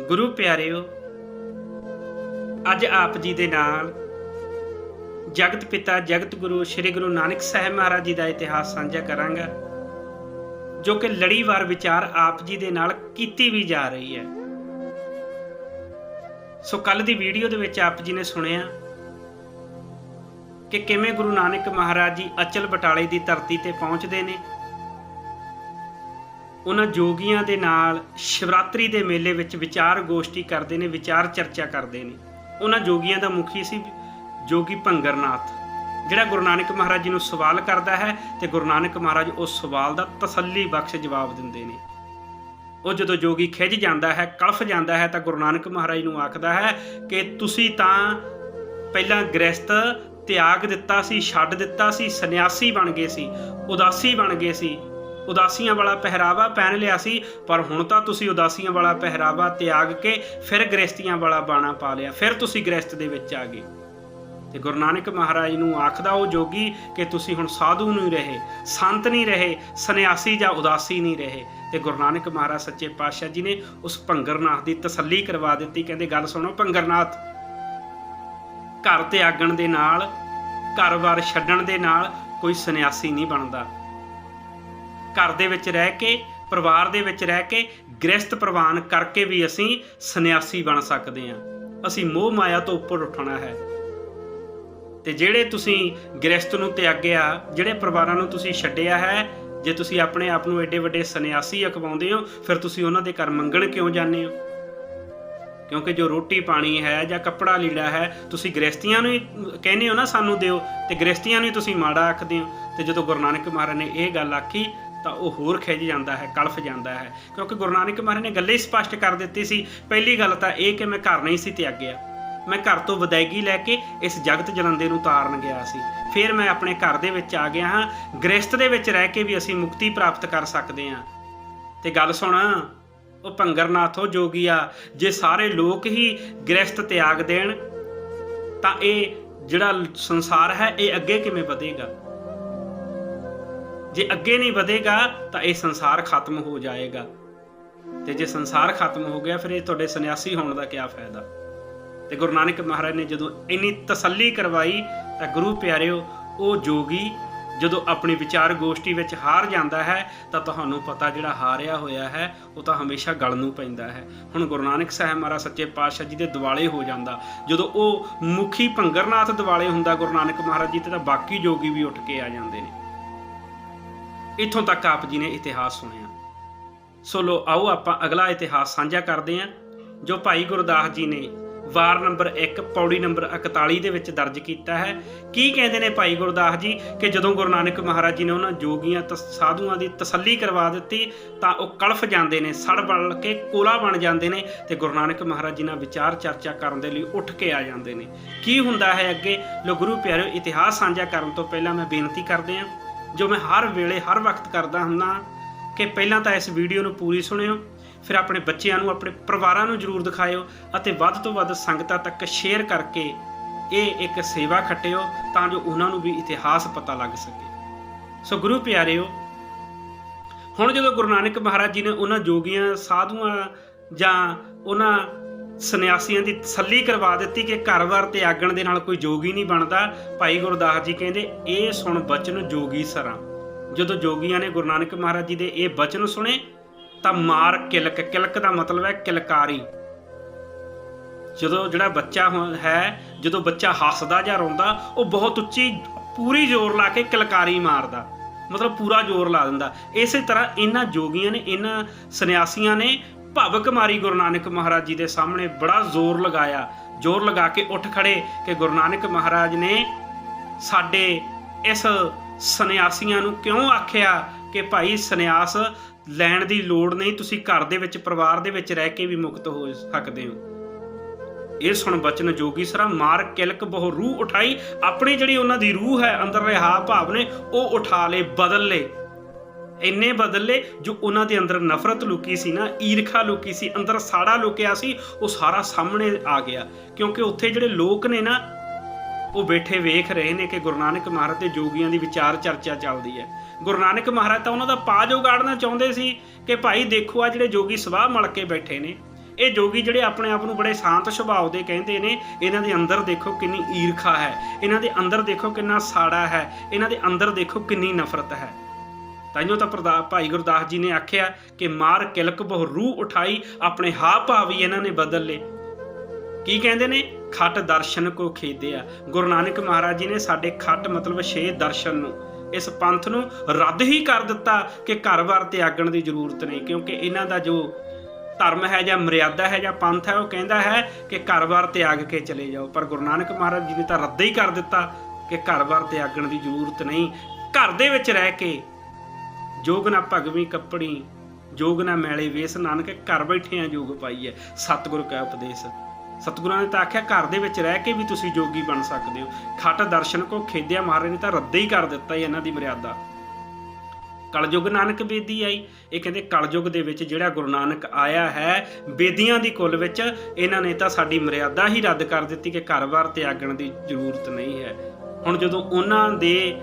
ਗੁਰੂ ਪਿਆਰਿਓ, ਅੱਜ ਆਪ ਜੀ ਦੇ ਨਾਲ ਜਗਤ ਪਿਤਾ, ਜਗਤ ਗੁਰੂ, ਸ੍ਰੀ ਗੁਰੂ ਨਾਨਕ ਸਾਹਿਬ ਮਹਾਰਾਜ ਜੀ ਦਾ ਇਤਿਹਾਸ ਸਾਂਝਾ ਕਰਾਂਗਾ, ਜੋ ਕਿ ਲੜੀਵਾਰ ਵਿਚਾਰ ਆਪ ਜੀ ਦੇ ਨਾਲ ਕੀਤੀ ਵੀ ਜਾ ਰਹੀ ਹੈ। ਸੋ ਕੱਲ ਦੀ ਵੀਡੀਓ ਦੇ ਵਿੱਚ ਆਪ ਜੀ ਨੇ ਸੁਣਿਆ ਕਿ ਕਿਵੇਂ ਗੁਰੂ ਨਾਨਕ ਮਹਾਰਾਜ ਜੀ ਅਚਲ ਬਟਾਲੇ ਦੀ ਧਰਤੀ ਤੇ ਪਹੁੰਚਦੇ ਨੇ ਉਹਨਾਂ ਜੋਗੀਆਂ ਦੇ ਨਾਲ ਸ਼ਿਵਰਾਤਰੀ ਦੇ ਮੇਲੇ ਵਿੱਚ ਵਿਚਾਰ ਗੋਸ਼ਟੀ ਕਰਦੇ ਨੇ, ਵਿਚਾਰ ਚਰਚਾ ਕਰਦੇ ਨੇ। ਉਹਨਾਂ ਜੋਗੀਆਂ ਦਾ ਮੁਖੀ ਸੀ ਜੋਗੀ ਭੰਗਰਨਾਥ, ਜਿਹੜਾ ਗੁਰੂ ਨਾਨਕ ਮਹਾਰਾਜ ਜੀ ਨੂੰ ਸਵਾਲ ਕਰਦਾ ਹੈ ਤੇ ਗੁਰੂ ਨਾਨਕ ਮਹਾਰਾਜ ਉਸ ਸਵਾਲ ਦਾ ਤਸੱਲੀ ਬਖਸ਼ ਜਵਾਬ ਦਿੰਦੇ ਨੇ। ਉਹ ਜਦੋਂ ਜੋਗੀ ਖਿੱਝ ਜਾਂਦਾ ਹੈ, ਕਲਫ ਜਾਂਦਾ ਹੈ ਤਾਂ ਗੁਰੂ ਨਾਨਕ ਮਹਾਰਾਜ ਨੂੰ ਆਖਦਾ ਹੈ ਕਿ ਤੁਸੀਂ ਤਾਂ ਪਹਿਲਾਂ ਗ੍ਰਸਤ ਤਿਆਗ ਦਿੱਤਾ ਸੀ, ਛੱਡ ਦਿੱਤਾ ਸੀ, ਸੰਨਿਆਸੀ ਬਣ ਗਏ ਸੀ, ਉਦਾਸੀ ਬਣ ਗਏ ਸੀ ਉਦਾਸੀਆਂ ਵਾਲਾ ਪਹਿਰਾਵਾ ਪਹਿਨ ਲਿਆ ਸੀ, ਪਰ ਹੁਣ ਤਾਂ ਤੁਸੀਂ ਉਦਾਸੀਆਂ ਵਾਲਾ ਪਹਿਰਾਵਾ ਤਿਆਗ ਕੇ ਫਿਰ ਗ੍ਰਸਤੀਆਂ ਵਾਲਾ ਬਾਣਾ ਪਾ ਲਿਆ, ਫਿਰ ਤੁਸੀਂ ਗ੍ਰਸਤ ਦੇ ਵਿੱਚ ਆ ਗਏ। ਤੇ ਗੁਰੂ ਨਾਨਕ ਮਹਾਰਾਜ ਨੂੰ ਆਖਦਾ ਉਹ ਜੋਗੀ ਕਿ ਤੁਸੀਂ ਹੁਣ ਸਾਧੂ ਨਹੀਂ ਰਹੇ, ਸੰਤ ਨਹੀਂ ਰਹੇ, ਸੰਨਿਆਸੀ ਜਾਂ ਉਦਾਸੀ ਨਹੀਂ ਰਹੇ। ਤੇ ਗੁਰੂ ਨਾਨਕ ਮਹਾਰਾਜ ਸੱਚੇ ਪਾਤਸ਼ਾਹ ਜੀ ਨੇ ਉਸ ਭੰਗਰਨਾਥ ਦੀ ਤਸੱਲੀ ਕਰਵਾ ਦਿੱਤੀ, ਕਹਿੰਦੇ ਗੱਲ ਸੁਣੋ ਭੰਗਰਨਾਥ। ਘਰ ਤੇ ਆਗਣ ਦੇ ਨਾਲ ਘਰ-ਬਾਰ ਛੱਡਣ ਦੇ ਨਾਲ ਕੋਈ ਸੰਨਿਆਸੀ ਨਹੀਂ ਬਣਦਾ। ਘਰ ਦੇ ਵਿੱਚ ਰਹਿ ਕੇ, ਪਰਿਵਾਰ ਦੇ ਵਿੱਚ ਰਹਿ ਕੇ ਗ੍ਰਸਤ ਪ੍ਰਵਾਨ ਕਰਕੇ ਵੀ ਅਸੀਂ ਸੰਨਿਆਸੀ ਬਣ ਸਕਦੇ ਹਾਂ। ਅਸੀਂ ਮੋਹ ਮਾਇਆ ਤੋਂ ਉੱਪਰ ਉੱਠਣਾ ਹੈ। ਤੇ ਜਿਹੜੇ ਤੁਸੀਂ ਗ੍ਰਸਤ ਨੂੰ ਤਿਆਗਿਆ, ਜਿਹੜੇ ਪਰਿਵਾਰਾਂ ਨੂੰ ਤੁਸੀਂ ਛੱਡਿਆ ਹੈ, ਜੇ ਤੁਸੀਂ ਆਪਣੇ ਆਪ ਨੂੰ ਐਡੇ ਵੱਡੇ ਸੰਨਿਆਸੀ ਅਖਵਾਉਂਦੇ ਹੋ, ਫਿਰ ਤੁਸੀਂ ਉਹਨਾਂ ਦੇ ਘਰ ਮੰਗਣ ਕਿਉਂ ਜਾਂਦੇ ਹੋ? ਕਿਉਂਕਿ ਜੋ ਰੋਟੀ ਪਾਣੀ ਹੈ ਜਾਂ ਕੱਪੜਾ ਲੀੜਾ ਹੈ, ਤੁਸੀਂ ਗ੍ਰਸਤੀਆਂ ਨੂੰ ਹੀ ਕਹਿੰਦੇ ਹੋ ਨਾ ਸਾਨੂੰ ਦਿਓ, ਤੇ ਗ੍ਰਸਤੀਆਂ ਨੂੰ ਹੀ ਤੁਸੀਂ ਮਾੜਾ ਆਖਦੇ ਹੋ। ਤੇ ਜਦੋਂ ਗੁਰੂ ਨਾਨਕ ਮਹਾਰਾਜ ਨੇ ਇਹ ਗੱਲ ਆਖੀ ਤਾਂ ਉਹ ਹੋਰ ਖਿੱਚ ਜਾਂਦਾ ਹੈ, ਕਲਫ ਜਾਂਦਾ ਹੈ। ਕਿਉਂਕਿ ਗੁਰੂ ਨਾਨਕ ਮਹਾਰਾਜ ਨੇ ਗੱਲੇ ਹੀ ਸਪਸ਼ਟ ਕਰ ਦਿੱਤੀ ਸੀ। ਪਹਿਲੀ ਗੱਲ ਤਾਂ ਇਹ ਕਿ ਮੈਂ ਘਰ ਨਹੀਂ ਸੀ ਤਿਆਗਿਆ। ਮੈਂ ਘਰ ਤੋਂ ਵਿਦਾਇਗੀ ਲੈ ਕੇ ਇਸ ਜਗਤ ਜਲੰਦੇ ਨੂੰ ਤਾਰਨ ਗਿਆ ਸੀ। ਫਿਰ ਮੈਂ ਆਪਣੇ ਘਰ ਦੇ ਵਿੱਚ ਆ ਗਿਆ ਹਾਂ। ਗ੍ਰਸਤ ਦੇ ਵਿੱਚ ਰਹਿ ਕੇ ਵੀ ਅਸੀਂ ਮੁਕਤੀ ਪ੍ਰਾਪਤ ਕਰ ਸਕਦੇ ਹਾਂ। ਤੇ ਗੱਲ ਸੁਣ, ਉਹ ਭੰਗਰਨਾਥੋ ਜੋਗੀਆ ਜੇ ਸਾਰੇ ਲੋਕ ਹੀ ਗ੍ਰਸਤ ਤਿਆਗ ਦੇਣ, ਤਾਂ ਇਹ ਜਿਹੜਾ ਸੰਸਾਰ ਹੈ, ਇਹ ਅੱਗੇ ਕਿਵੇਂ ਵਧੇਗਾ? ਜੇ ਅੱਗੇ ਨਹੀਂ ਵਧੇਗਾ, ਤਾਂ ਇਹ ਸੰਸਾਰ ਖਤਮ ਹੋ ਜਾਏਗਾ। ਤੇ ਜੇ ਸੰਸਾਰ ਖਤਮ ਹੋ ਗਿਆ, ਫਿਰ ਇਹ ਤੁਹਾਡੇ ਸੰਨਿਆਸੀ ਹੋਣ ਦਾ ਕੀ ਫਾਇਦਾ? ਤੇ ਗੁਰੂ ਨਾਨਕ ਮਹਾਰਾਜ ਨੇ ਜਦੋਂ ਇੰਨੀ ਤਸੱਲੀ ਕਰਵਾਈ, ਤਾਂ ਗੁਰੂ ਪਿਆਰਿਓ, ਉਹ ਜੋਗੀ ਜਦੋਂ ਆਪਣੀ ਵਿਚਾਰ ਗੋਸ਼ਟੀ ਵਿੱਚ ਹਾਰ ਜਾਂਦਾ ਹੈ, ਤਾਂ ਤੁਹਾਨੂੰ ਪਤਾ ਜਿਹੜਾ ਹਾਰਿਆ ਹੋਇਆ ਹੈ, ਉਹ ਤਾਂ ਹਮੇਸ਼ਾ ਗਲ ਨੂੰ ਪੈਂਦਾ ਹੈ। ਹੁਣ ਗੁਰੂ ਨਾਨਕ ਸਾਹਿਬ ਮਹਾਰਾਜ ਸੱਚੇ ਪਾਤਸ਼ਾਹ ਜੀ ਦੇ ਦਿਵਾਲੇ ਹੋ ਜਾਂਦਾ। ਜਦੋਂ ਉਹ ਮੁਖੀ ਭੰਗਰਨਾਥ ਦਿਵਾਲੇ ਹੁੰਦਾ ਗੁਰੂ ਨਾਨਕ ਮਹਾਰਾਜ ਜੀ, ਤੇ ਤਾਂ ਬਾਕੀ ਜੋਗੀ ਵੀ ਉੱਠ ਕੇ ਆ ਜਾਂਦੇ ਨੇ। ਇੱਥੋਂ ਤੱਕ ਆਪ ਜੀ ਨੇ ਇਤਿਹਾਸ ਸੁਣਿਆ। ਸੋ ਲੋ, ਆਓ ਆਪਾਂ ਅਗਲਾ ਇਤਿਹਾਸ ਸਾਂਝਾ ਕਰਦੇ ਹਾਂ, ਜੋ ਭਾਈ ਗੁਰਦਾਸ ਜੀ ਨੇ ਵਾਰ ਨੰਬਰ 1 ਪੌੜੀ ਨੰਬਰ 41 ਦੇ ਵਿੱਚ ਦਰਜ ਕੀਤਾ ਹੈ। ਕੀ ਕਹਿੰਦੇ ਨੇ ਭਾਈ ਗੁਰਦਾਸ ਜੀ ਕਿ ਜਦੋਂ ਗੁਰੂ ਨਾਨਕ ਮਹਾਰਾਜ ਜੀ ਨੇ ਉਹਨਾਂ ਜੋਗੀਆਂ ਤੇ ਸਾਧੂਆਂ ਦੀ ਤਸੱਲੀ ਕਰਵਾ ਦਿੱਤੀ, ਤਾਂ ਉਹ ਕਲਫ ਜਾਂਦੇ ਨੇ, ਸੜ ਬਲ ਕੇ ਕੋਲਾ ਬਣ ਜਾਂਦੇ ਨੇ ਤੇ ਗੁਰੂ ਨਾਨਕ ਮਹਾਰਾਜ ਜੀ ਨਾਲ ਵਿਚਾਰ ਚਰਚਾ ਕਰਨ ਦੇ ਲਈ ਉੱਠ ਕੇ ਆ ਜਾਂਦੇ ਨੇ। ਕੀ ਹੁੰਦਾ ਹੈ ਅੱਗੇ? ਲੋ ਗੁਰੂ ਪਿਆਰਿਓ, ਇਤਿਹਾਸ ਸਾਂਝਾ ਕਰਨ ਤੋਂ ਪਹਿਲਾਂ ਮੈਂ ਬੇਨਤੀ ਕਰਦੇ ਹਾਂ ਜੋ ਮੈਂ ਹਰ ਵੇਲੇ, ਹਰ ਵਕਤ ਕਰਦਾ ਹੁੰਦਾ ਕਿ ਪਹਿਲਾਂ ਤਾਂ ਇਸ ਵੀਡੀਓ ਨੂੰ ਪੂਰੀ ਸੁਣਿਓ, ਫਿਰ ਆਪਣੇ ਬੱਚਿਆਂ ਨੂੰ, ਆਪਣੇ ਪਰਿਵਾਰਾਂ ਨੂੰ ਜਰੂਰ ਦਿਖਾਇਓ ਅਤੇ ਵੱਧ ਤੋਂ ਵੱਧ ਸੰਗਤਾਂ ਤੱਕ ਸ਼ੇਅਰ ਕਰਕੇ ਇਹ ਇੱਕ ਸੇਵਾ ਖੱਟਿਓ ਤਾਂ ਜੋ ਉਹਨਾਂ ਨੂੰ ਵੀ ਇਤਿਹਾਸ ਪਤਾ ਲੱਗ ਸਕੇ। ਸੋ ਗੁਰੂ ਪਿਆਰਿਓ, ਹੁਣ ਜਦੋਂ ਗੁਰੂ ਨਾਨਕ ਮਹਾਰਾਜ ਜੀ ਨੇ ਉਹਨਾਂ ਜੋਗੀਆਂ, ਸਾਧੂਆਂ ਜਾਂ ਉਹਨਾਂ ਸੰਨਿਆਸੀਆਂ ਦੀ ਤਸੱਲੀ ਕਰਵਾ ਦਿੱਤੀ ਕਿ ਘਰ-ਵਾਰ ਤੇ ਆਗਣ ਦੇ ਨਾਲ ਕੋਈ ਜੋਗੀ ਨਹੀਂ ਬਣਦਾ। ਭਾਈ ਗੁਰਦਾਸ ਜੀ ਕਹਿੰਦੇ, ਇਹ ਸੁਣ ਬਚਨ ਜੋਗੀ ਸਰਾਂ। ਜਦੋਂ ਜੋਗੀਆਂ ਨੇ ਗੁਰੂ ਨਾਨਕ ਮਹਾਰਾਜ ਜੀ ਦੇ ਇਹ ਬਚਨ ਸੁਣੇ, ਤਾਂ ਮਾਰ ਕਿਲਕ ਕਿਲਕ ਦਾ ਮਤਲਬ ਹੈ ਕਿਲਕਾਰੀ। ਜਦੋਂ ਜਿਹੜਾ ਬੱਚਾ ਹੈ, ਜਦੋਂ ਬੱਚਾ ਹੱਸਦਾ ਜਾਂ ਰੋਂਦਾ, ਉਹ ਬਹੁਤ ਉੱਚੀ, ਪੂਰੀ ਜ਼ੋਰ ਲਾ ਕੇ ਕਿਲਕਾਰੀ ਮਾਰਦਾ। ਮਤਲਬ ਪੂਰਾ ਜ਼ੋਰ ਲਾ ਦਿੰਦਾ। ਇਸੇ ਤਰ੍ਹਾਂ ਇਹਨਾਂ ਜੋਗੀਆਂ ਨੇ, ਇਹਨਾਂ ਸੰਨਿਆਸੀਆਂ ਨੇ ਭਵਕ ਮਾਰੀ ਗੁਰੂ ਨਾਨਕ ਮਹਾਰਾਜ ਜੀ ਦੇ ਸਾਹਮਣੇ ਬੜਾ ਜ਼ੋਰ ਲਗਾਇਆ, ਜ਼ੋਰ ਲਗਾ ਕੇ ਉੱਠ ਖੜੇ ਕਿ ਗੁਰੂ ਨਾਨਕ ਮਹਾਰਾਜ ਨੇ ਸਾਡੇ ਇਸ ਸੰਨਿਆਸੀਆਂ ਨੂੰ ਕਿਉਂ ਆਖਿਆ ਕਿ ਭਾਈ ਸੰਨਿਆਸ ਲੈਣ ਦੀ ਲੋੜ ਨਹੀਂ, ਤੁਸੀਂ ਘਰ ਦੇ ਵਿੱਚ, ਪਰਿਵਾਰ ਦੇ ਵਿੱਚ ਰਹਿ ਕੇ ਵੀ ਮੁਕਤ ਹੋ ਸਕਦੇ ਹੋ। ਇਹ ਸੁਣ ਬਚਨ ਜੋਗੀ ਸਰਾ, ਮਾਰ ਕਿਲਕ ਬਹੁ ਰੂਹ ਉਠਾਈ, ਆਪਣੀ ਜਿਹੜੀ ਉਹਨਾਂ ਦੀ ਰੂਹ ਹੈ, ਅੰਦਰ ਰਿਹਾ ਭਾਵ ਨੇ, ਉਹ ਉਠਾ ਲੇ ਬਦਲ ਲੇ ਇੰਨੇ ਬਦਲ ਲੇ ਜੋ ਉਹਨਾਂ ਦੇ ਅੰਦਰ ਨਫ਼ਰਤ ਲੁਕੀ ਸੀ ਨਾ, ਈਰਖਾ ਲੁਕੀ ਸੀ, ਅੰਦਰ ਸਾੜਾ ਲੁਕਿਆ ਸੀ, ਉਹ ਸਾਰਾ ਸਾਹਮਣੇ ਆ ਗਿਆ। ਕਿਉਂਕਿ ਉੱਥੇ ਜਿਹੜੇ ਲੋਕ ਨੇ ਨਾ, ਉਹ ਬੈਠੇ ਵੇਖ ਰਹੇ ਨੇ ਕਿ ਗੁਰੂ ਨਾਨਕ ਮਹਾਰਾਜ ਤੇ ਜੋਗੀਆਂ ਦੀ ਵਿਚਾਰ ਚਰਚਾ ਚੱਲਦੀ ਹੈ। ਗੁਰੂ ਨਾਨਕ ਮਹਾਰਾਜ ਤਾਂ ਉਹਨਾਂ ਦਾ ਪਾਜ ਉਗਾੜਨਾ ਚਾਹੁੰਦੇ ਸੀ ਕਿ ਭਾਈ ਦੇਖੋ ਆ ਜਿਹੜੇ ਜੋਗੀ ਸਵਾਹ ਮਲ ਕੇ ਬੈਠੇ ਨੇ। ਇਹ ਜੋਗੀ ਜਿਹੜੇ ਆਪਣੇ ਆਪ ਨੂੰ ਬੜੇ ਸ਼ਾਂਤ ਸੁਭਾਅ ਦੇ ਕਹਿੰਦੇ ਨੇ, ਇਹਨਾਂ ਦੇ ਅੰਦਰ ਦੇਖੋ ਕਿੰਨੀ ਈਰਖਾ ਹੈ, ਇਹਨਾਂ ਦੇ ਅੰਦਰ ਦੇਖੋ ਕਿੰਨਾ ਸਾੜਾ ਹੈ, ਇਹਨਾਂ ਦੇ ਅੰਦਰ ਦੇਖੋ ਕਿੰਨੀ ਨਫ਼ਰਤ ਹੈ। ਤਾਈਓ ਤਾਂ ਪ੍ਰਦਾ, ਭਾਈ ਗੁਰਦਾਸ ਜੀ ਨੇ ਆਖਿਆ ਕਿ ਮਾਰ ਕਿਲਕ ਬਹੁ ਰੂਹ ਉਠਾਈ, ਆਪਣੇ ਹਾ ਭਾਵ ਹੀ ਇਹਨਾਂ ਨੇ ਬਦਲ ਲਏ। ਕੀ ਕਹਿੰਦੇ ਨੇ? ਖੱਟ ਦਰਸ਼ਨ ਕੋ ਖੇਦਿਆ। ਗੁਰੂ ਨਾਨਕ ਮਹਾਰਾਜ ਜੀ ਨੇ ਸਾਡੇ ਖੱਟ ਮਤਲਬ ਛੇ ਦਰਸ਼ਨ ਨੂੰ, ਇਸ ਪੰਥ ਨੂੰ ਰੱਦ ਹੀ ਕਰ ਦਿੱਤਾ ਕਿ ਘਰ-ਬਾਰ ਤਿਆਗਣ ਦੀ ਜ਼ਰੂਰਤ ਨਹੀਂ, ਕਿਉਂਕਿ ਇਹਨਾਂ ਦਾ ਜੋ ਧਰਮ ਹੈ ਜਾਂ ਮਰਿਆਦਾ ਹੈ ਜਾਂ ਪੰਥ ਹੈ, ਉਹ ਕਹਿੰਦਾ ਹੈ ਕਿ ਘਰ-ਬਾਰ ਤਿਆਗ ਕੇ ਚਲੇ ਜਾਓ। ਪਰ ਗੁਰੂ ਨਾਨਕ ਮਹਾਰਾਜ ਜੀ ਨੇ ਤਾਂ ਰੱਦ ਹੀ ਕਰ ਦਿੱਤਾ ਕਿ ਘਰ-ਬਾਰ ਤਿਆਗਣ ਦੀ ਜ਼ਰੂਰਤ ਨਹੀਂ। ਘਰ ਦੇ ਵਿੱਚ ਰਹਿ ਕੇ ਜੋਗ ਨਾ ਭਗਵੀ ਕੱਪੜੀ, ਜੋਗ ਨਾ ਮੈਲੇ ਵੇਸ, ਨਾਨਕ ਘਰ ਬੈਠੇ ਆ ਜੋਗ ਪਾਈ ਹੈ ਸਤਿਗੁਰ ਕਾ ਉਪਦੇਸ਼। ਸਤਿਗੁਰਾਂ ਨੇ ਤਾਂ ਆਖਿਆ, ਘਰ ਦੇ ਵਿੱਚ ਰਹਿ ਕੇ ਵੀ ਤੁਸੀਂ ਜੋਗੀ ਬਣ ਸਕਦੇ ਹੋ। ਖੱਟ ਦਰਸ਼ਨ ਕੋ ਖੇਦਿਆ ਮਹਾਰਾਜ ਨੇ ਤਾਂ ਰੱਦੇ ਹੀ ਕਰ ਦਿੱਤਾ ਹੀ ਇਹਨਾਂ ਦੀ ਮਰਿਆਦਾ। ਕਲਯੁਗ ਨਾਨਕ ਬੇਦੀ ਆਈ। ਇਹ ਕਹਿੰਦੇ, ਕਲਯੁਗ ਦੇ ਵਿੱਚ ਜਿਹੜਾ ਗੁਰੂ ਨਾਨਕ ਆਇਆ ਹੈ, ਬੇਦੀਆਂ ਦੀ ਕੁੱਲ ਵਿੱਚ ਇਹਨਾਂ ਨੇ ਤਾਂ ਸਾਡੀ ਮਰਿਆਦਾ ਹੀ ਰੱਦ ਕਰ ਦਿੱਤੀ ਕਿ ਘਰ-ਬਾਰ ਤਿਆਗਣ ਦੀ ਜ਼ਰੂਰਤ ਨਹੀਂ ਹੈ। ਹੁਣ ਜਦੋਂ ਉਹਨਾਂ ਦੇ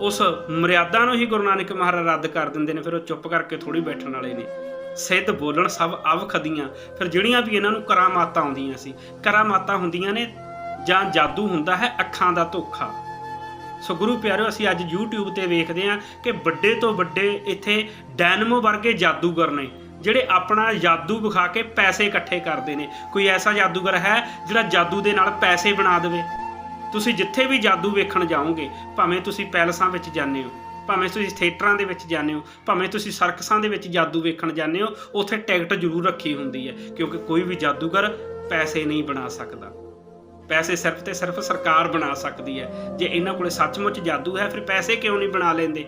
ਉਸ ਮਰਿਆਦਾ ਨੂੰ ਹੀ ਗੁਰੂ ਨਾਨਕ ਮਹਾਰਾਜ ਰੱਦ ਕਰ ਦਿੰਦੇ ਨੇ, ਫਿਰ ਉਹ ਚੁੱਪ ਕਰਕੇ ਥੋੜੀ ਬੈਠਣ ਵਾਲੇ ਨੇ। ਸਿੱਧ ਬੋਲਣ ਸਭ ਅਵਖਦੀਆਂ ਫਿਰ ਜਿਹੜੀਆਂ ਵੀ ਇਹਨਾਂ ਨੂੰ ਕਰਾਮਾਤਾਂ ਆਉਂਦੀਆਂ ਸੀ, ਕਰਾਮਾਤਾਂ ਹੁੰਦੀਆਂ ਨੇ ਜਾਂ ਜਾਦੂ ਹੁੰਦਾ ਹੈ, ਅੱਖਾਂ ਦਾ ਧੋਖਾ। ਸੋ ਗੁਰੂ ਪਿਆਰਿਓ, ਅਸੀਂ ਅੱਜ YouTube ਤੇ ਵੇਖਦੇ ਹਾਂ ਕਿ ਵੱਡੇ ਤੋਂ ਵੱਡੇ ਇੱਥੇ ਡੈਨਮੋ ਵਰਗੇ ਜਾਦੂਗਰ ਨੇ, ਜਿਹੜੇ ਆਪਣਾ ਜਾਦੂ ਵਿਖਾ ਕੇ ਪੈਸੇ ਇਕੱਠੇ ਕਰਦੇ ਨੇ। ਕੋਈ ਐਸਾ ਜਾਦੂਗਰ ਹੈ ਜਿਹੜਾ ਜਾਦੂ ਦੇ ਨਾਲ ਪੈਸੇ ਬਣਾ ਦੇਵੇ? ਤੁਸੀਂ ਜਿੱਥੇ ਵੀ ਜਾਦੂ ਵੇਖਣ ਜਾਓਗੇ, ਭਾਵੇਂ ਤੁਸੀਂ ਪੈਲਸਾਂ ਵਿੱਚ ਜਾਂਦੇ ਹੋ, ਭਾਵੇਂ ਤੁਸੀਂ ਥੀਏਟਰਾਂ ਦੇ ਵਿੱਚ ਜਾਂਦੇ ਹੋ, ਭਾਵੇਂ ਤੁਸੀਂ ਸਰਕਸਾਂ ਦੇ ਵਿੱਚ ਜਾਦੂ ਵੇਖਣ ਜਾਂਦੇ ਹੋ, ਉੱਥੇ ਟਿਕਟ ਜ਼ਰੂਰ ਰੱਖੀ ਹੁੰਦੀ ਹੈ, ਕਿਉਂਕਿ ਕੋਈ ਵੀ ਜਾਦੂਗਰ ਪੈਸੇ ਨਹੀਂ ਬਣਾ ਸਕਦਾ। ਪੈਸੇ ਸਿਰਫ ਤੇ ਸਿਰਫ ਸਰਕਾਰ ਬਣਾ ਸਕਦੀ ਹੈ। ਜੇ ਇਹਨਾਂ ਕੋਲੇ ਸੱਚਮੁੱਚ ਜਾਦੂ ਹੈ, ਫਿਰ ਪੈਸੇ ਕਿਉਂ ਨਹੀਂ ਬਣਾ ਲੈਂਦੇ?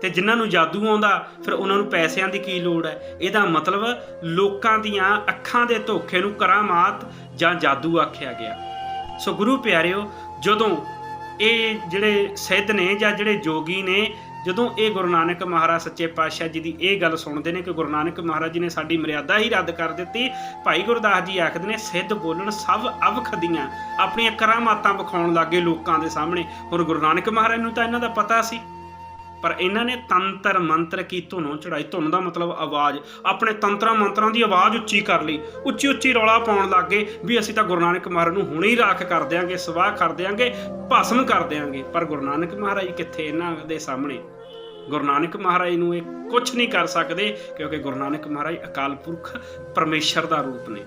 ਤੇ ਜਿਨ੍ਹਾਂ ਨੂੰ ਜਾਦੂ ਆਉਂਦਾ, ਫਿਰ ਉਹਨਾਂ ਨੂੰ ਪੈਸਿਆਂ ਦੀ ਕੀ ਲੋੜ ਹੈ? ਇਹਦਾ ਮਤਲਬ ਲੋਕਾਂ ਦੀਆਂ ਅੱਖਾਂ ਦੇ ਧੋਖੇ ਨੂੰ ਕਰਾਮਾਤ ਜਾਂ ਜਾਦੂ ਆਖਿਆ ਗਿਆ। ਸੋ ਗੁਰੂ ਪਿਆਰਿਓ, ਜਦੋਂ ਇਹ ਜਿਹੜੇ ਸਿੱਧ ਨੇ ਜਾਂ ਜਿਹੜੇ ਜੋਗੀ ਨੇ, ਜਦੋਂ ਇਹ ਗੁਰੂ ਨਾਨਕ ਮਹਾਰਾਜ ਸੱਚੇ ਪਾਤਸ਼ਾਹ ਜੀ ਦੀ ਇਹ ਗੱਲ ਸੁਣਦੇ ਨੇ ਕਿ ਗੁਰੂ ਨਾਨਕ ਮਹਾਰਾਜ ਜੀ ਨੇ ਸਾਡੀ ਮਰਿਆਦਾ ਹੀ ਰੱਦ ਕਰ ਦਿੱਤੀ, ਭਾਈ ਗੁਰਦਾਸ ਜੀ ਆਖਦੇ ਨੇ, ਸਿੱਧ ਬੋਲਣ ਸਭ ਅਵਖਦੀਆਂ ਆਪਣੀਆਂ ਕਰਾਮਾਤਾਂ ਵਿਖਾਉਣ ਲੱਗੇ ਲੋਕਾਂ ਦੇ ਸਾਹਮਣੇ। ਹੁਣ ਗੁਰੂ ਨਾਨਕ ਮਹਾਰਾਜ ਨੂੰ ਤਾਂ ਇਹਨਾਂ ਦਾ ਪਤਾ ਸੀ। ਪਰ ਇਹਨਾਂ ਨੇ ਤੰਤਰ ਮੰਤਰ ਕੀ? ਧੁਨੋਂ ਚੜਾਈ। ਧੁਨ ਦਾ ਮਤਲਬ ਆਵਾਜ਼। ਆਪਣੇ ਤੰਤਰਾਂ ਮੰਤਰਾਂ ਦੀ ਆਵਾਜ਼ ਉੱਚੀ ਕਰ ਲਈ। ਉੱਚੀ ਉੱਚੀ ਰੌਲਾ ਪਾਉਣ ਲੱਗ ਗਏ ਵੀ ਅਸੀਂ ਤਾਂ ਗੁਰੂ ਨਾਨਕ ਮਹਾਰਾਜ ਨੂੰ ਹੁਣੇ ਹੀ ਰਾਖ ਕਰ ਦਿਆਂਗੇ, ਸਵਾਹ ਕਰ ਦਿਆਂਗੇ, ਭਸਮ ਕਰ ਦਿਆਂਗੇ। ਪਰ ਗੁਰੂ ਨਾਨਕ ਮਹਾਰਾਜ ਕਿੱਥੇ ਇਹਨਾਂ ਦੇ ਸਾਹਮਣੇ? ਗੁਰੂ ਨਾਨਕ ਮਹਾਰਾਜ ਨੂੰ ਇਹ ਕੁਝ ਨਹੀਂ ਕਰ ਸਕਦੇ ਕਿਉਂਕਿ ਗੁਰੂ ਨਾਨਕ ਮਹਾਰਾਜ ਅਕਾਲ ਪੁਰਖ ਪਰਮੇਸ਼ਰ ਦਾ ਰੂਪ ਨੇ।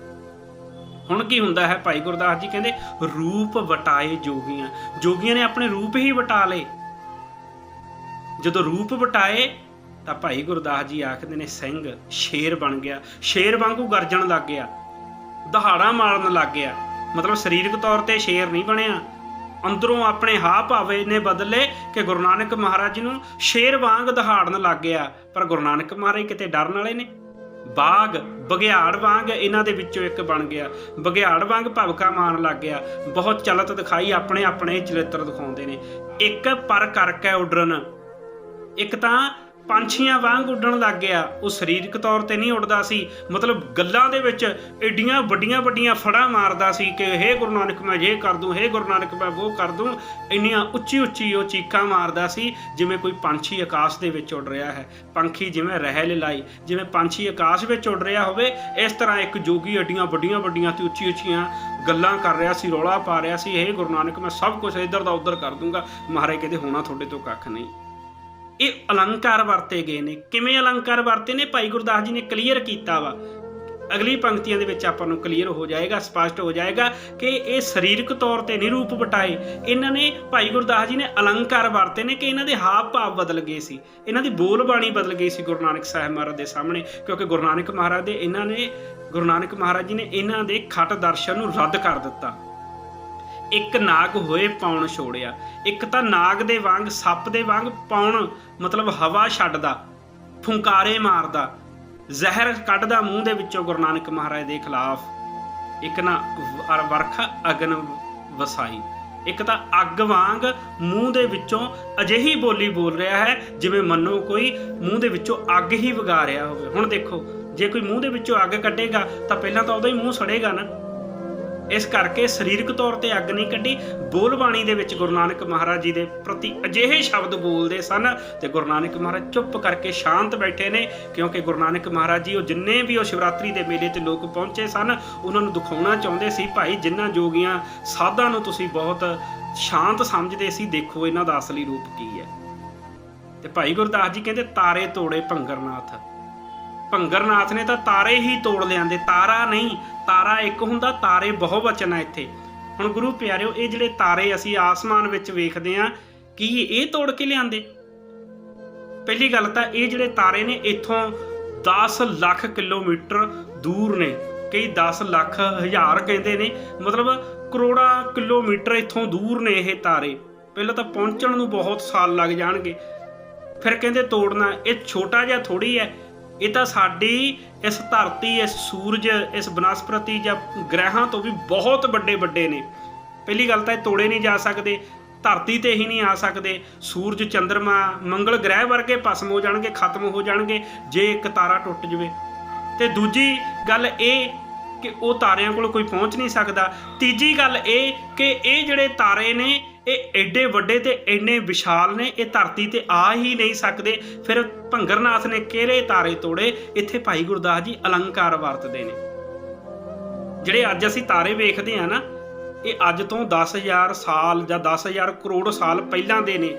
ਹੁਣ ਕੀ ਹੁੰਦਾ ਹੈ? ਭਾਈ ਗੁਰਦਾਸ ਜੀ ਕਹਿੰਦੇ, ਰੂਪ ਵਟਾਏ ਜੋਗੀਆਂ। ਜੋਗੀਆਂ ਨੇ ਆਪਣੇ ਰੂਪ ਹੀ ਵਟਾ ਲਏ। ਜਦੋਂ ਰੂਪ ਵਟਾਏ ਤਾਂ ਭਾਈ ਗੁਰਦਾਸ ਜੀ ਆਖਦੇ ਨੇ, ਸਿੰਘ, ਸ਼ੇਰ ਬਣ ਗਿਆ। ਸ਼ੇਰ ਵਾਂਗੂ ਗਰਜਣ ਲੱਗ ਗਿਆ। ਦਹਾੜਾ ਮਾਰਨ ਲੱਗ ਗਿਆ। ਮਤਲਬ ਸਰੀਰਕ ਤੌਰ ਤੇ ਸ਼ੇਰ ਨਹੀਂ ਬਣਿਆ। ਅੰਦਰੋਂ ਆਪਣੇ ਹਾ ਭਾਵੇ ਨੇ ਬਦਲੇ ਕਿ ਗੁਰੂ ਨਾਨਕ ਮਹਾਰਾਜ ਨੂੰ ਸ਼ੇਰ ਵਾਂਗ ਦਹਾੜਨ ਲੱਗ ਗਿਆ। ਪਰ ਗੁਰੂ ਨਾਨਕ ਮਹਾਰਾਜ ਕਿਤੇ ਡਰਨ ਵਾਲੇ ਨੇ? ਬਾਗ ਬਗਿਆੜ ਵਾਂਗ ਇਹਨਾਂ ਦੇ ਵਿੱਚੋਂ ਇੱਕ ਬਣ ਗਿਆ। ਬਗਿਆੜ ਵਾਂਗ ਭਵਕਾ ਮਾਰਨ ਲੱਗ ਗਿਆ। ਬਹੁਤ ਚਲਤ ਦਿਖਾਈ ਆਪਣੇ ਆਪਣੇ ਚਰਿੱਤਰ ਦਿਖਾਉਂਦੇ ਨੇ। ਇੱਕ ਪਰ ਕਰਕੇ ਉਡਰਨ। ਇੱਕ ਤਾਂ ਪੰਛੀਆਂ ਵਾਂਗ ਉੱਡਣ ਲੱਗ ਗਿਆ। ਉਹ ਸਰੀਰਕ ਤੌਰ ਤੇ ਨਹੀਂ ਉੱਡਦਾ ਸੀ, ਮਤਲਬ ਗੱਲਾਂ ਦੇ ਵਿੱਚ ਏਡੀਆਂ ਵੱਡੀਆਂ ਵੱਡੀਆਂ ਫੜਾਂ ਮਾਰਦਾ ਸੀ ਕਿ ਹੇ ਗੁਰੂ ਨਾਨਕ ਮੈਂ ਇਹ ਕਰ ਦੂੰ, ਹੇ ਗੁਰੂ ਨਾਨਕ ਮੈਂ ਉਹ ਕਰ ਦੂੰ, ਇੰਨੀਆਂ ਉੱਚੀ ਉੱਚੀ ਉਹ ਚੀਕਾਂ ਮਾਰਦਾ ਸੀ, ਜਿਵੇਂ ਕੋਈ ਪੰਛੀ ਆਕਾਸ਼ ਦੇ ਵਿੱਚ ਉੱਡ ਰਿਹਾ ਹੈ। ਪੰਖੀ ਜਿਵੇਂ ਰਹਿ ਲਾਈ, ਜਿਵੇਂ ਪੰਛੀ ਆਕਾਸ਼ ਵਿੱਚ ਉੱਡ ਰਿਹਾ ਹੋਵੇ, ਇਸ ਤਰ੍ਹਾਂ ਇੱਕ ਜੋਗੀ ਏਡੀਆਂ ਵੱਡੀਆਂ ਵੱਡੀਆਂ ਤੇ ਉੱਚੀ ਉੱਚੀਆਂ ਗੱਲਾਂ ਕਰ ਰਿਹਾ ਸੀ, ਰੌਲਾ ਪਾ ਰਿਹਾ ਸੀ, ਹੇ ਗੁਰੂ ਨਾਨਕ ਮੈਂ ਸਭ ਕੁਝ ਇੱਧਰ ਦਾ ਉੱਧਰ ਕਰ ਦੂੰਗਾ। ਮਹਾਰਾਜ ਕਹਿੰਦੇ ਹੋਣਾ ਤੁਹਾਡੇ ਤੋਂ ਕੱਖ ਨਹੀਂ। ਇਹ ਅਲੰਕਾਰ ਵਰਤੇ ਗਏ ਨੇ। ਕਿਵੇਂ ਅਲੰਕਾਰ ਵਰਤੇ ਨੇ? ਭਾਈ ਗੁਰਦਾਸ ਜੀ ਨੇ ਕਲੀਅਰ ਕੀਤਾ ਵਾ। ਅਗਲੀ ਪੰਕਤੀਆਂ ਦੇ ਵਿੱਚ ਆਪਾਂ ਨੂੰ ਕਲੀਅਰ ਹੋ ਜਾਏਗਾ, ਸਪਸ਼ਟ ਹੋ ਜਾਏਗਾ ਕਿ ਇਹ ਸਰੀਰਕ ਤੌਰ ਤੇ ਨਹੀਂ ਰੂਪ ਵਟਾਏ ਇਹਨਾਂ ਨੇ, ਭਾਈ ਗੁਰਦਾਸ ਜੀ ਨੇ ਅਲੰਕਾਰ ਵਰਤੇ ਨੇ ਕਿ ਇਹਨਾਂ ਦੇ ਹਾਵ ਭਾਵ ਬਦਲ ਗਏ ਸੀ। ਇਹਨਾਂ ਦੀ ਬੋਲ ਬਾਣੀ ਬਦਲ ਗਈ ਸੀ ਗੁਰੂ ਨਾਨਕ ਸਾਹਿਬ ਮਹਾਰਾਜ ਦੇ ਸਾਹਮਣੇ, ਕਿਉਂਕਿ ਗੁਰੂ ਨਾਨਕ ਮਹਾਰਾਜ ਦੇ, ਇਹਨਾਂ ਨੇ, ਗੁਰੂ ਨਾਨਕ ਮਹਾਰਾਜ ਜੀ ਨੇ ਇਹਨਾਂ ਦੇ ਖੱਟ ਦਰਸ਼ਨ ਨੂੰ ਰੱਦ ਕਰ ਦਿੱਤਾ। ਇੱਕ ਨਾਗ ਹੋਏ ਪੌਣ ਛੋੜਿਆ। ਇੱਕ ਤਾਂ ਨਾਗ ਦੇ ਵਾਂਗ, ਸੱਪ ਦੇ ਵਾਂਗ ਪੌਣ ਮਤਲਬ ਹਵਾ ਛੱਡਦਾ, ਫੁੰਕਾਰੇ ਮਾਰਦਾ, ਜ਼ਹਿਰ ਕੱਢਦਾ ਮੂੰਹ ਦੇ ਵਿੱਚੋਂ ਗੁਰੂ ਨਾਨਕ ਮਹਾਰਾਜ ਦੇ ਖਿਲਾਫ। ਇੱਕ ਨਾ ਵਰਖਾ ਅਗਨ ਵਸਾਈ। ਇੱਕ ਤਾਂ ਅੱਗ ਵਾਂਗ ਮੂੰਹ ਦੇ ਵਿੱਚੋਂ ਅਜਿਹੀ ਬੋਲੀ ਬੋਲ ਰਿਹਾ ਹੈ, ਜਿਵੇਂ ਮੰਨੋ ਕੋਈ ਮੂੰਹ ਦੇ ਵਿੱਚੋਂ ਅੱਗ ਹੀ ਵਗਾ ਰਿਹਾ ਹੋਵੇ। ਹੁਣ ਦੇਖੋ, ਜੇ ਕੋਈ ਮੂੰਹ ਦੇ ਵਿੱਚੋਂ ਅੱਗ ਕੱਢੇਗਾ, ਤਾਂ ਪਹਿਲਾਂ ਤਾਂ ਉਹਦਾ ਹੀ ਮੂੰਹ ਸੜੇਗਾ ਨਾ। ਇਸ ਕਰਕੇ ਸਰੀਰਕ ਤੌਰ ਤੇ ਅੱਗ ਨਹੀਂ ਕੱਢੀ। ਬੋਲਬਾਣੀ ਦੇ ਵਿੱਚ ਗੁਰੂ ਨਾਨਕ ਮਹਾਰਾਜ ਜੀ ਦੇ ਪ੍ਰਤੀ ਅਜਿਹੇ ਸ਼ਬਦ ਬੋਲਦੇ ਸਨ ਤੇ ਗੁਰੂ ਨਾਨਕ ਮਹਾਰਾਜ ਚੁੱਪ ਕਰਕੇ ਸ਼ਾਂਤ ਬੈਠੇ ਨੇ ਕਿਉਂਕਿ ਗੁਰੂ ਨਾਨਕ ਮਹਾਰਾਜ ਜੀ ਉਹ ਜਿੰਨੇ ਵੀ ਉਹ ਸ਼ਿਵਰਾਤਰੀ ਦੇ ਮੇਲੇ ਤੇ ਲੋਕ ਪਹੁੰਚੇ ਸਨ, ਉਹਨਾਂ ਨੂੰ ਦਿਖਾਉਣਾ ਚਾਹੁੰਦੇ ਸੀ, ਭਾਈ ਜਿਨ੍ਹਾਂ ਜੋਗੀਆਂ ਸਾਧਾਂ ਨੂੰ ਤੁਸੀਂ ਬਹੁਤ ਸ਼ਾਂਤ ਸਮਝਦੇ ਸੀ, ਦੇਖੋ ਇਹਨਾਂ ਦਾ ਅਸਲੀ ਰੂਪ ਕੀ ਹੈ। ਤੇ ਭਾਈ ਗੁਰਦਾਸ ਜੀ ਕਹਿੰਦੇ, ਤਾਰੇ ਤੋੜੇ ਭੰਗਰਨਾਥ। ਭੰਗਰਨਾਥ ਨੇ ਤਾਂ ਤਾਰੇ ਹੀ ਤੋੜ ਲਿਆਂਦੇ, ਤਾਰਾ ਨਹੀਂ, ਤਾਰਾ ਇੱਕ ਹੁੰਦਾ, ਤਾਰੇ ਬਹੁਵਚਨ ਆ ਇੱਥੇ। ਹੁਣ ਗੁਰੂ ਪਿਆਰਿਓ, ਇਹ ਜਿਹੜੇ ਤਾਰੇ ਅਸੀਂ ਆਸਮਾਨ ਵਿੱਚ ਵੇਖਦੇ ਆ ਕੀ ਇਹ ਤੋੜ ਕੇ ਲਿਆਂਦੇ? ਪਹਿਲੀ ਗੱਲ ਤਾਂ ਇਹ ਜਿਹੜੇ ਤਾਰੇ ਨੇ, ਇੱਥੋਂ 10 ਲੱਖ ਕਿਲੋਮੀਟਰ ਦੂਰ ਨੇ। ਕਈ 10 ਲੱਖ ਹਜ਼ਾਰ ਕਹਿੰਦੇ ਨੇ, ਮਤਲਬ ਕਰੋੜਾਂ ਕਿਲੋਮੀਟਰ ਇੱਥੋਂ ਦੂਰ ਨੇ ਇਹ ਤਾਰੇ। ਪਹਿਲਾਂ ਤਾਂ ਪਹੁੰਚਣ ਨੂੰ ਬਹੁਤ ਸਾਲ ਲੱਗ ਜਾਣਗੇ। ਫਿਰ ਕਹਿੰਦੇ ਤੋੜਨਾ, ਇਹ ਛੋਟਾ ਜਿਹਾ ਥੋੜੀ ਹੈ ਇਹ ਤਾਂ ਸਾਡੀ ਇਸ ਧਰਤੀ, ਇਸ ਸੂਰਜ, ਇਸ ਬਨਸਪਤੀ ਜਾਂ ਗ੍ਰਹਿਾਂ ਤੋਂ ਵੀ ਬਹੁਤ ਵੱਡੇ ਵੱਡੇ ਨੇ। ਪਹਿਲੀ ਗੱਲ ਤਾਂ ਇਹ ਤੋੜੇ ਨਹੀਂ ਜਾ ਸਕਦੇ, ਧਰਤੀ ਤੇ ਹੀ ਨਹੀਂ ਆ ਸਕਦੇ। ਸੂਰਜ ਚੰ드ਰਮਾ ਮੰਗਲ ਗ੍ਰਹਿ ਵਰਗੇ ਭਸਮ ਹੋ ਜਾਣਗੇ, ਖਤਮ ਹੋ ਜਾਣਗੇ, ਜੇ ਇੱਕ ਤਾਰਾ ਟੁੱਟ ਜਵੇ। ਤੇ ਦੂਜੀ ਗੱਲ ਇਹ ਕਿ ਉਹ ਤਾਰਿਆਂ ਕੋਲ ਕੋਈ ਪਹੁੰਚ ਨਹੀਂ ਸਕਦਾ। ਤੀਜੀ ਗੱਲ ਇਹ ਕਿ ਇਹ ਜਿਹੜੇ ਤਾਰੇ ਨੇ ਇਹ ਐਡੇ ਵੱਡੇ ਤੇ ਇੰਨੇ ਵਿਸ਼ਾਲ ਨੇ, ਇਹ ਧਰਤੀ ਤੇ ਆ ਹੀ ਨਹੀਂ ਸਕਦੇ। ਫਿਰ ਭੰਗਰਨਾਥ ਨੇ ਕਿਹੜੇ ਤਾਰੇ ਤੋੜੇ? ਇੱਥੇ ਭਾਈ ਗੁਰਦਾਸ ਜੀ ਅਲੰਕਾਰ ਵਰਤਦੇ ਨੇ। ਜਿਹੜੇ ਅੱਜ ਅਸੀਂ ਤਾਰੇ ਵੇਖਦੇ ਆ ਨਾ, ਇਹ ਅੱਜ ਤੋਂ 10000 ਸਾਲ ਜਾਂ 10000 ਕਰੋੜ ਸਾਲ ਪਹਿਲਾਂ ਦੇ ਨੇ।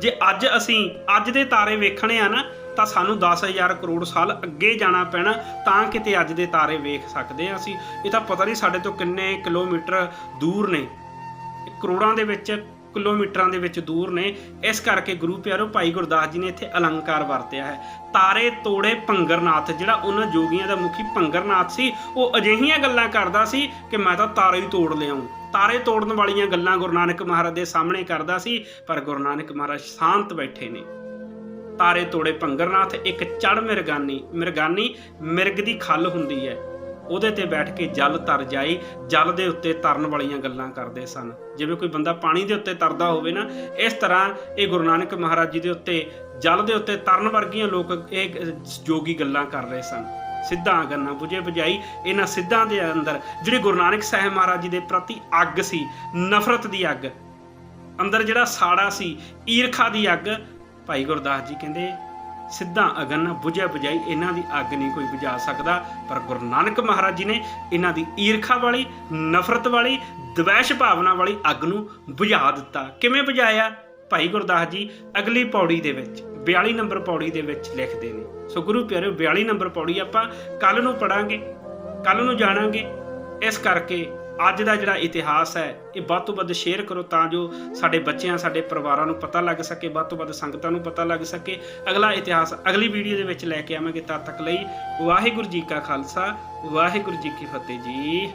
ਜੇ ਅੱਜ ਅਸੀਂ ਅੱਜ ਦੇ ਤਾਰੇ ਵੇਖਣੇ ਆ ਨਾ, ਤਾਂ ਸਾਨੂੰ 10000 ਕਰੋੜ ਸਾਲ ਅੱਗੇ ਜਾਣਾ ਪੈਣਾ, ਤਾਂ ਕਿਤੇ ਅੱਜ ਦੇ ਤਾਰੇ ਵੇਖ ਸਕਦੇ ਆ ਅਸੀਂ। ਇਹ ਤਾਂ ਪਤਾ ਨਹੀਂ ਸਾਡੇ ਤੋਂ ਕਿੰਨੇ ਕਿਲੋਮੀਟਰ ਦੂਰ ਨੇ। ਕਰੋੜਾਂ ਦੇ ਵਿੱਚ, ਕਿਲੋਮੀਟਰਾਂ ਦੇ ਵਿੱਚ ਦੂਰ ਨੇ। ਇਸ ਕਰਕੇ ਗੁਰੂ ਪਿਆਰੋ ਭਾਈ ਗੁਰਦਾਸ ਜੀ ਨੇ ਇੱਥੇ ਅਲੰਕਾਰ ਵਰਤਿਆ ਹੈ। ਤਾਰੇ ਤੋੜੇ ਭੰਗਰਨਾਥ, ਜਿਹੜਾ ਉਹਨਾਂ ਜੋਗੀਆਂ ਦਾ ਮੁਖੀ ਭੰਗਰਨਾਥ ਸੀ, ਉਹ ਅਜਿਹੀਆਂ ਗੱਲਾਂ ਕਰਦਾ ਸੀ ਕਿ ਮੈਂ ਤਾਂ ਤਾਰੇ ਹੀ ਤੋੜ ਲਿਆਉਂ। ਤਾਰੇ ਤੋੜਨ ਵਾਲੀਆਂ ਗੱਲਾਂ ਗੁਰੂ ਨਾਨਕ ਮਹਾਰਾਜ ਦੇ ਸਾਹਮਣੇ ਕਰਦਾ ਸੀ, ਪਰ ਗੁਰੂ ਨਾਨਕ ਮਹਾਰਾਜ ਸ਼ਾਂਤ ਬੈਠੇ ਨੇ। ਤਾਰੇ ਤੋੜੇ ਭੰਗਰਨਾਥ, ਇੱਕ ਚੜ ਮਿਰਗਾਨੀ ਮਿਰਗਾਨੀ ਮਿਰਗ ਦੀ ਖੱਲ ਹੁੰਦੀ ਹੈ। ਉਹਦੇ ਤੇ ਬੈਠ ਕੇ ਜਲ ਤਰ ਜਾਈ, ਜਲ ਦੇ ਉੱਤੇ ਤਰਨ ਵਾਲੀਆਂ ਗੱਲਾਂ ਕਰਦੇ ਸਨ। ਜਿਵੇਂ ਕੋਈ ਬੰਦਾ ਪਾਣੀ ਦੇ ਉੱਤੇ ਤਰਦਾ ਹੋਵੇ ਨਾ, ਇਸ ਤਰ੍ਹਾਂ ਇਹ ਗੁਰੂ ਨਾਨਕ ਮਹਾਰਾਜ ਜੀ ਦੇ ਉੱਤੇ ਜਲ ਦੇ ਉੱਤੇ ਤਰਨ ਵਰਗੀਆਂ ਲੋਕ ਇਹ ਜੋਗੀ ਗੱਲਾਂ ਕਰ ਰਹੇ ਸਨ। ਸਿੱਧਾਂ ਗੰਨਾ ਬੁਝੇ ਬੁਝਾਈ, ਇਹਨਾਂ ਸਿੱਧਾਂ ਦੇ ਅੰਦਰ ਜਿਹੜੇ ਗੁਰੂ ਨਾਨਕ ਸਾਹਿਬ ਮਹਾਰਾਜ ਜੀ ਦੇ ਪ੍ਰਤੀ ਅੱਗ ਸੀ, ਨਫ਼ਰਤ ਦੀ ਅੱਗ, ਅੰਦਰ ਜਿਹੜਾ ਸਾੜਾ ਸੀ, ਈਰਖਾ ਦੀ ਅੱਗ, ਭਾਈ ਗੁਰਦਾਸ ਜੀ ਕਹਿੰਦੇ ਸਿੱਧਾ ਅਗਨ ਬੁਝਿਆ ਬੁਝਾਈ, ਇਹਨਾਂ ਦੀ ਅੱਗ ਨਹੀਂ ਕੋਈ ਬੁਝਾ ਸਕਦਾ। ਪਰ ਗੁਰੂ ਨਾਨਕ ਮਹਾਰਾਜ ਜੀ ਨੇ ਇਹਨਾਂ ਦੀ ਈਰਖਾ ਵਾਲੀ, ਨਫ਼ਰਤ ਵਾਲੀ, ਦਵੈਸ਼ ਭਾਵਨਾ ਵਾਲੀ ਅੱਗ ਨੂੰ ਬੁਝਾ ਦਿੱਤਾ। ਕਿਵੇਂ ਬੁਝਾਇਆ? ਭਾਈ ਗੁਰਦਾਸ ਜੀ, ਅਗਲੀ ਪੌੜੀ ਦੇ ਵਿੱਚ 42 ਨੰਬਰ ਪੌੜੀ ਦੇ ਵਿੱਚ ਲਿਖਦੇ ਨੇ। ਸੋ ਗੁਰੂ ਪਿਆਰਿਓ 42 ਨੰਬਰ ਪੌੜੀ ਆਪਾਂ ਕੱਲ ਨੂੰ ਪੜਾਂਗੇ ਕੱਲ ਨੂੰ ਜਾਣਾਂਗੇ। ਇਸ ਕਰਕੇ ਅੱਜ ਦਾ ਜਿਹੜਾ ਇਤਿਹਾਸ ਹੈ, ਇਹ ਵੱਧ ਤੋਂ ਵੱਧ ਸ਼ੇਅਰ ਕਰੋ ਤਾਂ ਜੋ ਸਾਡੇ ਬੱਚਿਆਂ, ਸਾਡੇ ਪਰਿਵਾਰਾਂ ਨੂੰ ਪਤਾ ਲੱਗ ਸਕੇ, ਵੱਧ ਤੋਂ ਵੱਧ ਸੰਗਤਾਂ ਨੂੰ ਪਤਾ ਲੱਗ ਸਕੇ। ਅਗਲਾ ਇਤਿਹਾਸ ਅਗਲੀ ਵੀਡੀਓ ਦੇ ਵਿੱਚ ਲੈ ਕੇ ਆਵਾਂਗੇ ਤਦ ਤੱਕ ਲਈ ਵਾਹਿਗੁਰੂ ਜੀ ਕਾ ਖਾਲਸਾ, ਵਾਹਿਗੁਰੂ ਜੀ ਕੀ ਫਤਿਹ ਜੀ।